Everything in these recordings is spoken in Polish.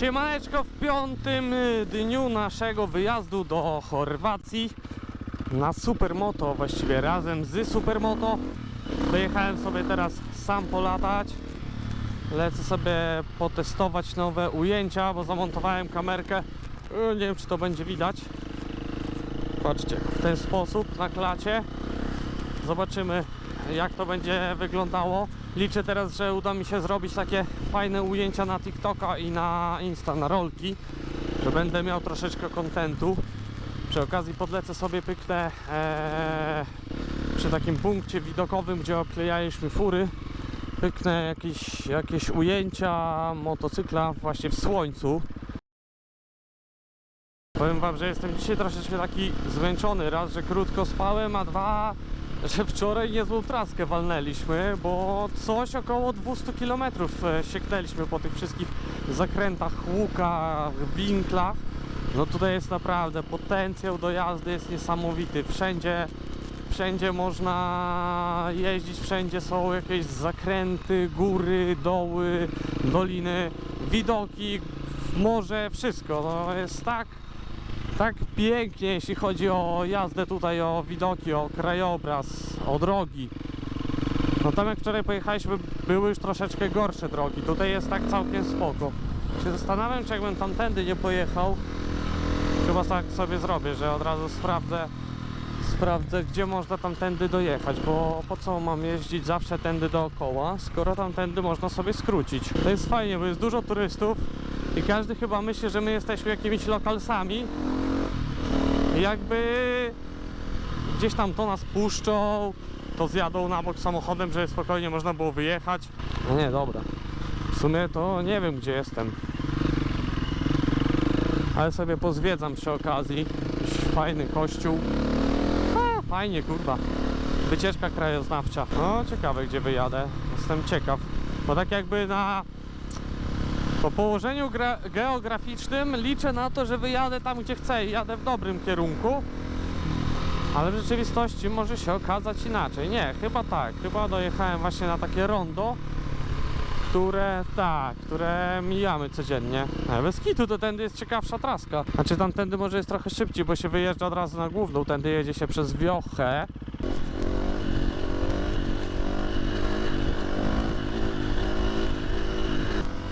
Siemaneczko w piątym y, dniu naszego wyjazdu do Chorwacji na Supermoto, właściwie razem z Supermoto. Dojechałem sobie teraz sam polatać. Lecę sobie potestować nowe ujęcia, bo zamontowałem kamerkę. Y, Nie wiem, czy to będzie widać. Patrzcie, w ten sposób na klacie. Zobaczymy, jak to będzie wyglądało. Liczę teraz, że uda mi się zrobić takie fajne ujęcia na TikToka i na Insta, na rolki, że będę miał troszeczkę kontentu. Przy okazji podlecę sobie, pyknę e, przy takim punkcie widokowym, gdzie oklejaliśmy fury, pyknę jakieś, jakieś ujęcia motocykla właśnie w słońcu. Powiem wam, że jestem dzisiaj troszeczkę taki zmęczony. Raz, że krótko spałem, a dwa, że wczoraj niezłą traskę walnęliśmy, bo coś około 200 km sieknęliśmy po tych wszystkich zakrętach, łukach, winklach. No tutaj jest naprawdę potencjał do jazdy jest niesamowity. Wszędzie, wszędzie można jeździć, wszędzie są jakieś zakręty, góry, doły, doliny, widoki, morze, wszystko. No jest tak tak pięknie, jeśli chodzi o jazdę tutaj, o widoki, o krajobraz, o drogi. No tam jak wczoraj pojechaliśmy, były już troszeczkę gorsze drogi. Tutaj jest tak całkiem spoko. Się zastanawiam, czy jakbym tamtędy nie pojechał, chyba tak sobie zrobię, że od razu sprawdzę, sprawdzę, gdzie można tamtędy dojechać, bo po co mam jeździć zawsze tędy dookoła, skoro tamtędy można sobie skrócić. To jest fajnie, bo jest dużo turystów i każdy chyba myśli, że my jesteśmy jakimiś lokalsami, jakby gdzieś tam to nas puszczą, to zjadą na bok samochodem, żeby spokojnie można było wyjechać. No nie, dobra. W sumie to nie wiem, gdzie jestem. Ale sobie pozwiedzam przy okazji. Jakiś fajny kościół. A, fajnie, kurwa. Wycieczka krajoznawcza. No, ciekawe, gdzie wyjadę. Jestem ciekaw. Bo tak jakby na po położeniu gra- geograficznym liczę na to, że wyjadę tam, gdzie chcę i jadę w dobrym kierunku. Ale w rzeczywistości może się okazać inaczej. Nie, chyba tak. Chyba dojechałem właśnie na takie rondo, które, tak, które mijamy codziennie. A bez kitu to tędy jest ciekawsza traska. Znaczy tamtędy może jest trochę szybciej, bo się wyjeżdża od razu na główną. Tędy jedzie się przez wiochę.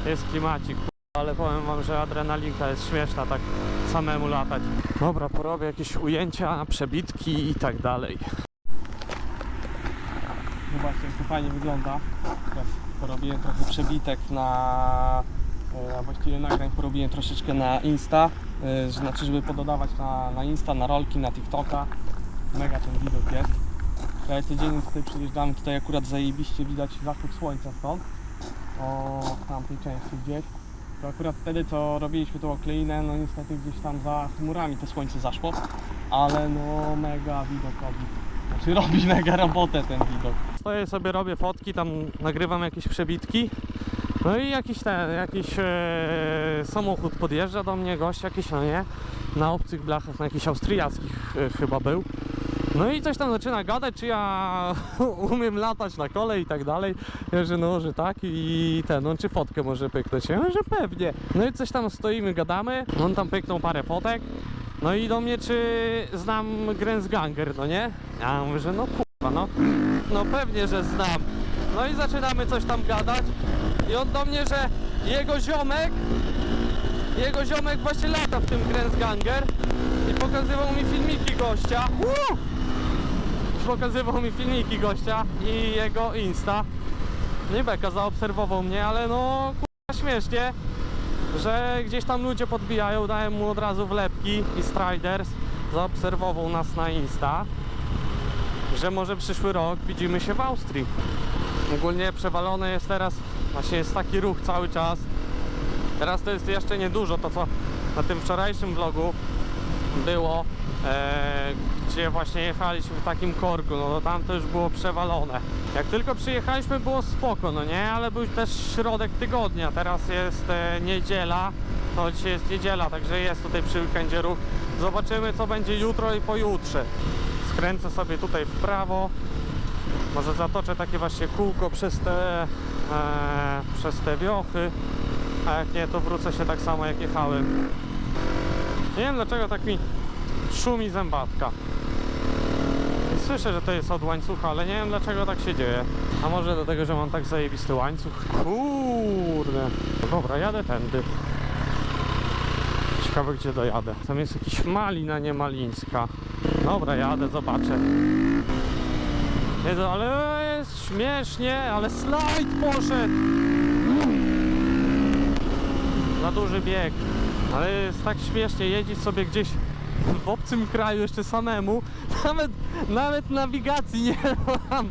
Jest klimacik, ale powiem wam, że adrenalinka jest śmieszna, tak samemu latać. Dobra, porobię jakieś ujęcia, przebitki i tak dalej. Zobaczcie, jak to fajnie wygląda. Porobiłem trochę przebitek na... e, A właściwie nagrań porobiłem troszeczkę na Insta. e, Znaczy, żeby pododawać na, na Insta, na rolki, na TikToka. Mega ten widok jest. Ja codziennie tutaj przyjeżdżamy, tutaj akurat zajebiście widać zachód słońca stąd o tamtej części gdzieś. To akurat wtedy co robiliśmy tą okleinę, no niestety gdzieś tam za chmurami to słońce zaszło, ale no mega widok robi. Znaczy robi mega robotę ten widok. Stoję sobie, robię fotki, tam nagrywam jakieś przebitki. No i jakiś ten, jakiś e, samochód podjeżdża do mnie, gość jakiś, no nie, na obcych blachach, na jakichś austriackich e, chyba był. No i coś tam zaczyna gadać, czy ja umiem latać na kole i tak dalej. Ja, że no, że tak i ten, on czy fotkę może pyknąć? Ja że pewnie. No i coś tam stoimy, gadamy, on tam pyknął parę fotek. No i do mnie, czy znam Grenzganger, no nie? Ja mówię, że no kurwa, no. No pewnie, że znam. No i zaczynamy coś tam gadać. I on do mnie, że jego ziomek, jego ziomek właśnie lata w tym Grenzganger i pokazywał mi filmiki gościa. Pokazywał mi filmiki gościa i jego Insta. Nie beka, zaobserwował mnie, ale no kurwa śmiesznie, że gdzieś tam ludzie podbijają, dałem mu od razu wlepki i Striders, zaobserwował nas na Insta, że może przyszły rok widzimy się w Austrii. Ogólnie przewalone jest teraz, właśnie jest taki ruch cały czas. Teraz to jest jeszcze niedużo, to co na tym wczorajszym vlogu było, e, gdzie właśnie jechaliśmy w takim korku, no to tam to już było przewalone. Jak tylko przyjechaliśmy było spoko, no nie, ale był też środek tygodnia, teraz jest e, niedziela, no dzisiaj jest niedziela, także jest tutaj przy weekendzie ruch. Zobaczymy co będzie jutro i pojutrze. Skręcę sobie tutaj w prawo, może zatoczę takie właśnie kółko przez te, e, przez te wiochy. A jak nie, to wrócę się tak samo jak jechałem. Nie wiem dlaczego tak mi szumi zębatka. Słyszę, że to jest od łańcucha, ale nie wiem dlaczego tak się dzieje. A może dlatego, że mam tak zajebisty łańcuch? Kurde. No dobra, jadę tędy. Ciekawe gdzie dojadę. Tam jest jakiś malina, nie malińska. Dobra, jadę, zobaczę. Jezu, ale jest śmiesznie, ale slajd poszedł. Za duży bieg. Ale jest tak śmiesznie jeździć sobie gdzieś w obcym kraju jeszcze samemu. Nawet, nawet nawigacji nie mam.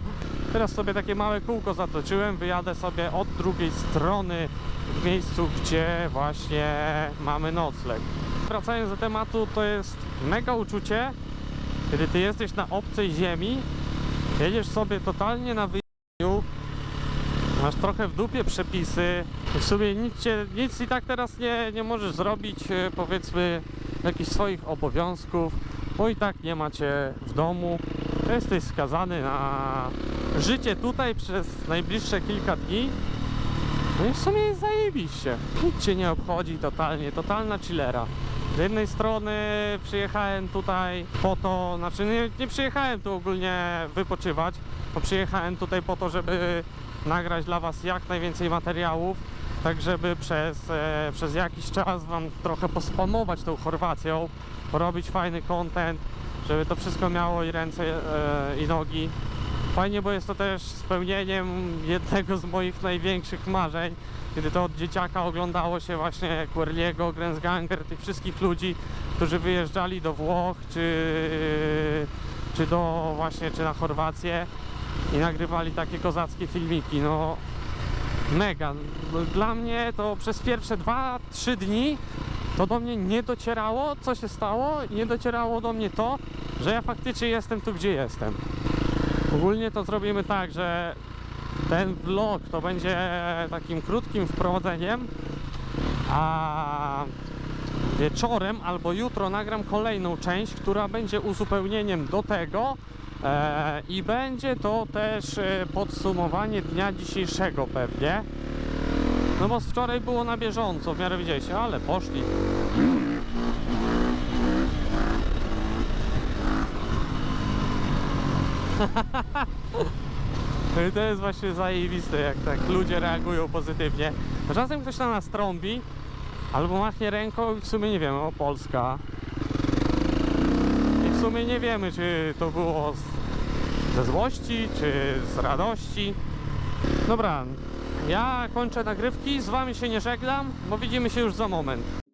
Teraz sobie takie małe kółko zatoczyłem. Wyjadę sobie od drugiej strony w miejscu, gdzie właśnie mamy nocleg. Wracając do tematu, to jest mega uczucie, kiedy ty jesteś na obcej ziemi, jedziesz sobie totalnie na wyjściu, masz trochę w dupie przepisy, w sumie nic, cię, nic i tak teraz nie, nie możesz zrobić, e, powiedzmy, jakichś swoich obowiązków, bo i tak nie macie w domu, jesteś skazany na życie tutaj przez najbliższe kilka dni, no i w sumie jest zajebiście. Nic cię nie obchodzi totalnie, totalna chillera. Z jednej strony przyjechałem tutaj po to, znaczy nie, nie przyjechałem tu ogólnie wypoczywać, bo przyjechałem tutaj po to, żeby nagrać dla Was jak najwięcej materiałów, tak żeby przez, e, przez jakiś czas Wam trochę pospamować tą Chorwacją, porobić fajny content, żeby to wszystko miało i ręce e, i nogi. Fajnie, bo jest to też spełnieniem jednego z moich największych marzeń, kiedy to od dzieciaka oglądało się właśnie Querliego, Grenzganger, tych wszystkich ludzi, którzy wyjeżdżali do Włoch, czy, czy do właśnie, czy na Chorwację i nagrywali takie kozackie filmiki, no mega. Dla mnie to przez pierwsze 2-3 dni to do mnie nie docierało, co się stało nie docierało do mnie to, że ja faktycznie jestem tu, gdzie jestem. Ogólnie to zrobimy tak, że ten vlog to będzie takim krótkim wprowadzeniem, a wieczorem albo jutro nagram kolejną część, która będzie uzupełnieniem do tego i będzie to też e, podsumowanie dnia dzisiejszego pewnie. No bo z wczoraj było na bieżąco, w miarę widzieliście, ale poszli. To jest właśnie zajebiste, jak tak ludzie reagują pozytywnie. Czasem ktoś na nas trąbi, albo machnie ręką i w sumie nie wiemy, o Polska. W sumie nie wiemy, czy to było z, ze złości, czy z radości. Dobra, ja kończę nagrywki, z wami się nie żegnam, bo widzimy się już za moment.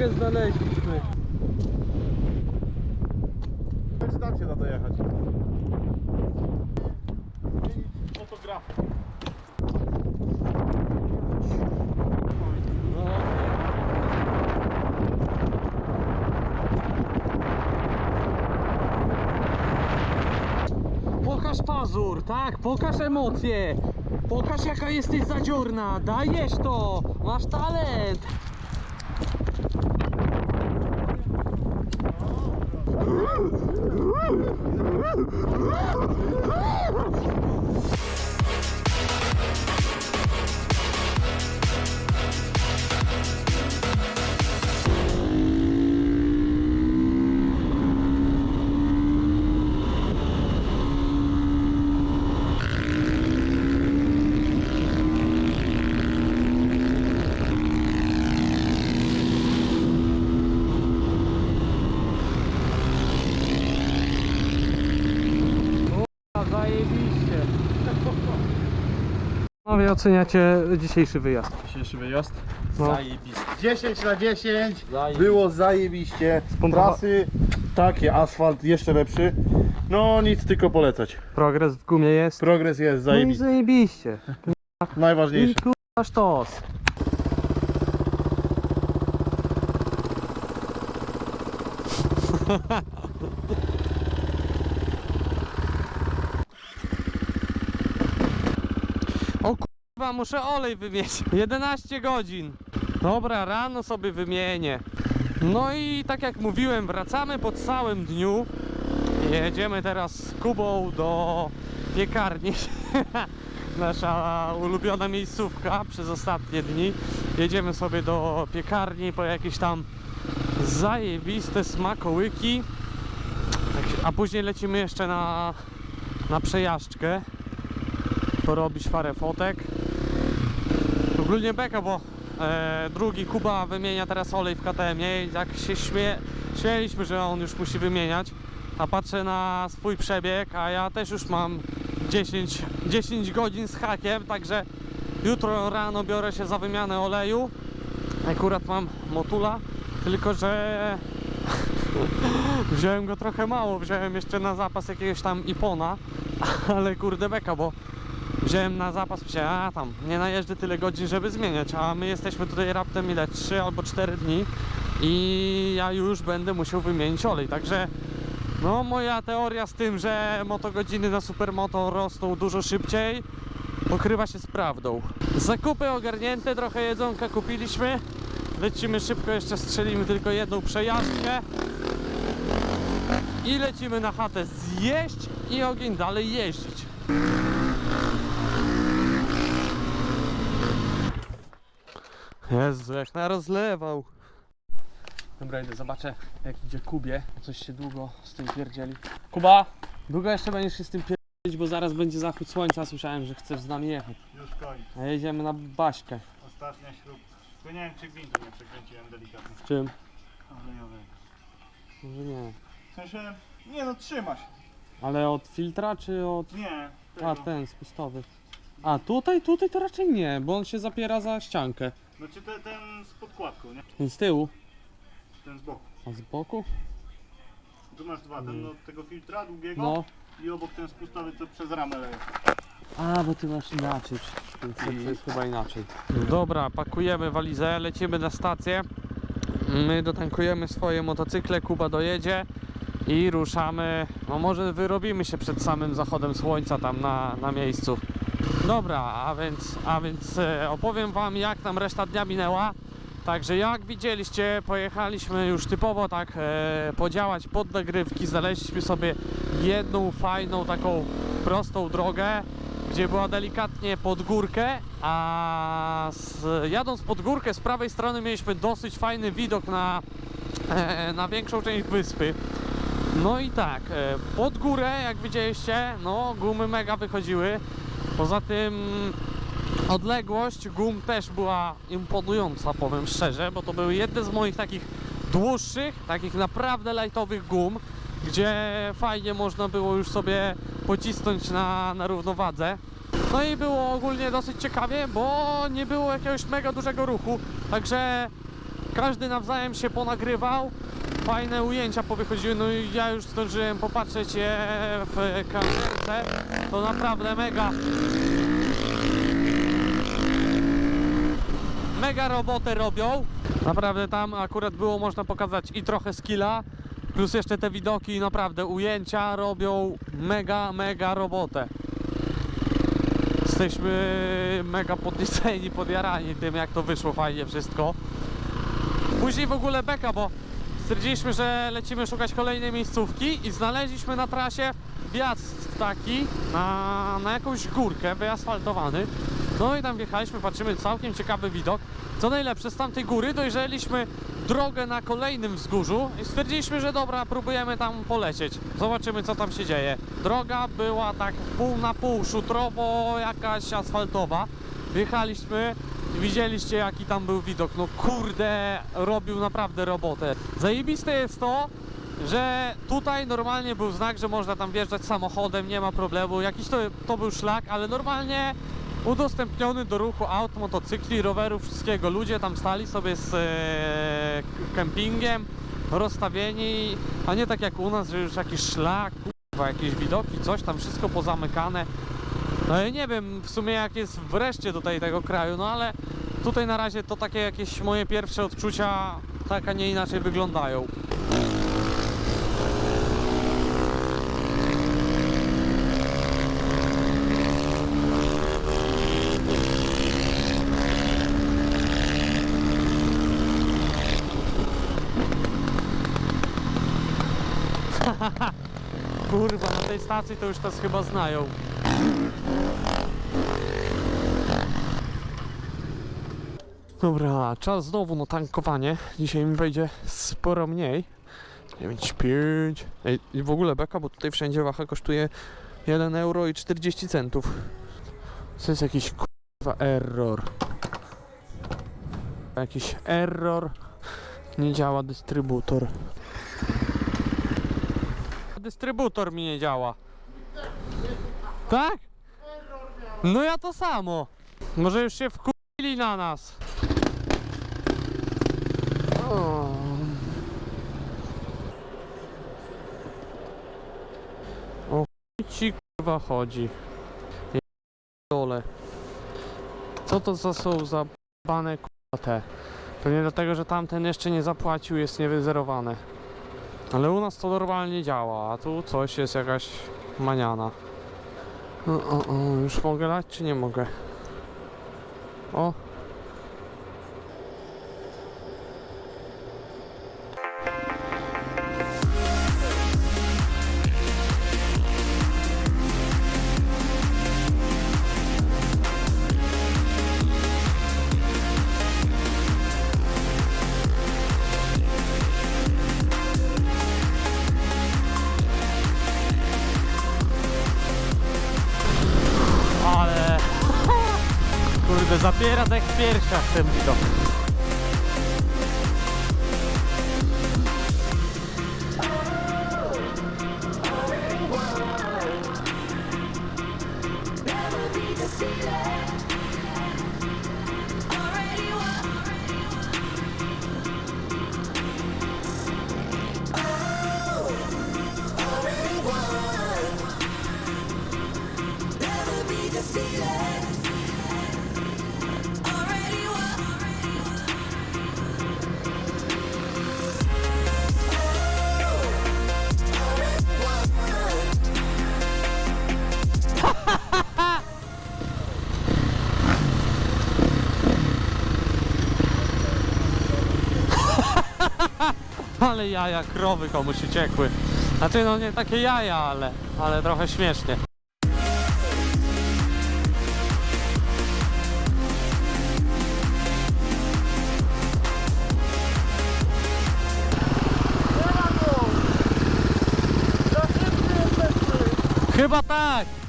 Drogę znaleźliśmy. Czy tam się da dojechać? Fotograf. Pokaż pazur, tak, pokaż emocje. Pokaż jaka jesteś zadziorna, dajesz to, masz talent. Oh, my God. Oceniacie dzisiejszy wyjazd? Dzisiejszy wyjazd? No. Zajebisty. 10 na 10. Zajebiście. Było zajebiście. Spompowa- Trasy takie, asfalt jeszcze lepszy. No nic, tylko polecać. Progres w gumie jest. Progres jest No i zajebisty. zajebiście. I Najważniejsze. kurwa sztos. Muszę olej wymienić. 11 godzin. Dobra, rano sobie wymienię. No i tak jak mówiłem, wracamy po całym dniu. Jedziemy teraz z Kubą do piekarni. Nasza ulubiona miejscówka przez ostatnie dni. Jedziemy sobie do piekarni po jakieś tam zajebiste smakołyki. Tak, A później lecimy jeszcze na, na przejażdżkę. Porobić parę fotek. Ogólnie beka, bo e, drugi Kuba wymienia teraz olej w KTM-ie i tak się śmie, śmieliśmy, że on już musi wymieniać. A patrzę na swój przebieg, a ja też już mam 10, 10 godzin z hakiem, także jutro rano biorę się za wymianę oleju. Akurat mam motula, tylko że wziąłem go trochę mało, wziąłem jeszcze na zapas jakiegoś tam Ipona, ale kurde beka, bo wziąłem na zapas, myślałem, a tam nie najeżdżę tyle godzin, żeby zmieniać, a my jesteśmy tutaj raptem ile, 3 albo 4 dni i ja już będę musiał wymienić olej, także no moja teoria z tym, że motogodziny na supermoto rosną dużo szybciej pokrywa się z prawdą. Zakupy ogarnięte, trochę jedzonka kupiliśmy, lecimy szybko, jeszcze strzelimy tylko jedną przejażdżkę i lecimy na chatę zjeść i ogień dalej jeździć. Jezu, jak narozlewał. Dobra, idę zobaczę jak idzie Kubie. Coś się długo z tym pierdzieli. Kuba, długo jeszcze będziesz się z tym pierdzielić, bo zaraz będzie zachód słońca. Słyszałem, że chcesz z nami jechać. Już koniec. A jedziemy na Baśkę. Ostatnia śrubka. Tylko nie wiem czy gwintu nie przekręciłem delikatnie. W czym? Olejowego. Może nie. W sensie, nie no trzyma się. Ale od filtra czy od... Nie. A, Tego. ten spustowy. A, tutaj, tutaj to raczej nie, bo on się zapiera za ściankę. Znaczy te, ten z podkładką, nie? Ten z tyłu, Ten z boku. a z boku? Tu masz dwa, ten od tego filtra długiego No. i obok ten spustowy co przez ramę leje. A, bo ty masz inaczej. Więc to jest chyba inaczej. Dobra, pakujemy walizę, lecimy na stację. My dotankujemy swoje motocykle, Kuba dojedzie i ruszamy. No może wyrobimy się przed samym zachodem słońca tam na, na miejscu. Dobra, a więc, a więc e, opowiem Wam jak nam reszta dnia minęła. Także jak widzieliście, pojechaliśmy już typowo tak e, podziałać pod nagrywki. Znaleźliśmy sobie jedną fajną taką prostą drogę, gdzie była delikatnie pod górkę, a z, jadąc pod górkę z prawej strony mieliśmy dosyć fajny widok na, e, na większą część wyspy. No i tak, e, pod górę jak widzieliście, no gumy mega wychodziły. Poza tym odległość gum też była imponująca, powiem szczerze, bo to były jedne z moich takich dłuższych, takich naprawdę lightowych gum, gdzie fajnie można było już sobie pocisnąć na, na równowadze. No i było ogólnie dosyć ciekawie, bo nie było jakiegoś mega dużego ruchu, także każdy nawzajem się ponagrywał, fajne ujęcia powychodziły, no i ja już zdążyłem popatrzeć je w kamerce, to naprawdę mega mega robotę robią. Naprawdę tam akurat było można pokazać i trochę skilla, plus jeszcze te widoki, naprawdę ujęcia robią mega, mega robotę. Jesteśmy mega podnieceni, podjarani tym jak to wyszło fajnie wszystko. Później w ogóle beka, bo stwierdziliśmy, że lecimy szukać kolejnej miejscówki i znaleźliśmy na trasie wjazd taki na, na jakąś górkę wyasfaltowany. No i tam wjechaliśmy, patrzymy, całkiem ciekawy widok. Co najlepsze, z tamtej góry dojrzeliśmy drogę na kolejnym wzgórzu i stwierdziliśmy, że dobra, próbujemy tam polecieć. Zobaczymy, co tam się dzieje. Droga była tak pół na pół, szutrowo jakaś asfaltowa. Wjechaliśmy, widzieliście jaki tam był widok. No kurde, robił naprawdę robotę. Zajebiste jest to, że tutaj normalnie był znak, że można tam wjeżdżać samochodem, nie ma problemu. Jakiś to, to był szlak, ale normalnie udostępniony do ruchu aut, motocykli, rowerów, wszystkiego. Ludzie tam stali sobie z e, kempingiem, rozstawieni, a nie tak jak u nas, że już jakiś szlak, kurwa, jakieś widoki, coś tam, wszystko pozamykane. No ja nie wiem w sumie jak jest wreszcie tutaj tego kraju, no ale tutaj na razie to takie jakieś moje pierwsze odczucia tak, a nie inaczej wyglądają. Kurwa, na tej stacji to już nas chyba znają. Dobra, czas znowu na tankowanie. Dzisiaj mi wejdzie sporo mniej. 9,5. Ej, i w ogóle beka, bo tutaj wszędzie waha kosztuje 1 euro i 40 centów. To jest jakiś kurwa error. Jakiś error. Nie działa dystrybutor. Dystrybutor mi nie działa. Tak? No ja to samo. Może już się wkurili na nas. O. Ci kurwa chodzi. Dole. Co to za są za bane kurwa te? Pewnie dlatego, że tamten jeszcze nie zapłacił, jest niewyzerowane. Ale u nas to normalnie działa, a tu coś jest jakaś maniana. O, o, o, już mogę lać czy nie mogę? O. zapiera dech w piersiach ten widok. Ale jaja krowy komuś uciekły. Znaczy no nie takie jaja, ale, ale trochę śmiesznie. Chyba tak!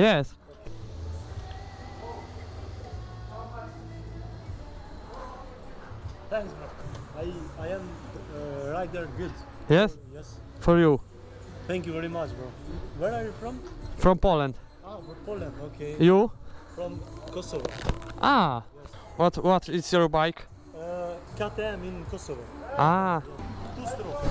Yes. Thanks, bro. I I am uh, rider good. Yes? Yes. For you. Thank you very much, bro. Where are you from? From Poland. Ah, from Poland. Okay. You? From Kosovo. Ah. What what is your bike? Uh, KTM in Kosovo. Ah. Two stroke.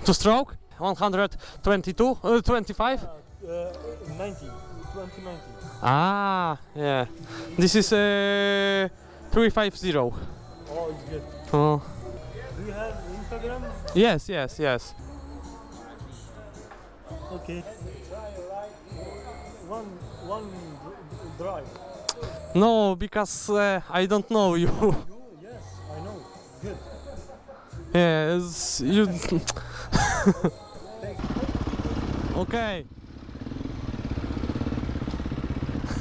Two stroke? 122? Uh, 25? Uh, 90. 2090. Ah, yeah. This is uh, 350. Oh, it's good. Oh. Do you have Instagram? Yes, yes, yes. Okay. One one drive. No, because uh, I don't know you. You? Yes, I know. Good. Yes, you... Okej.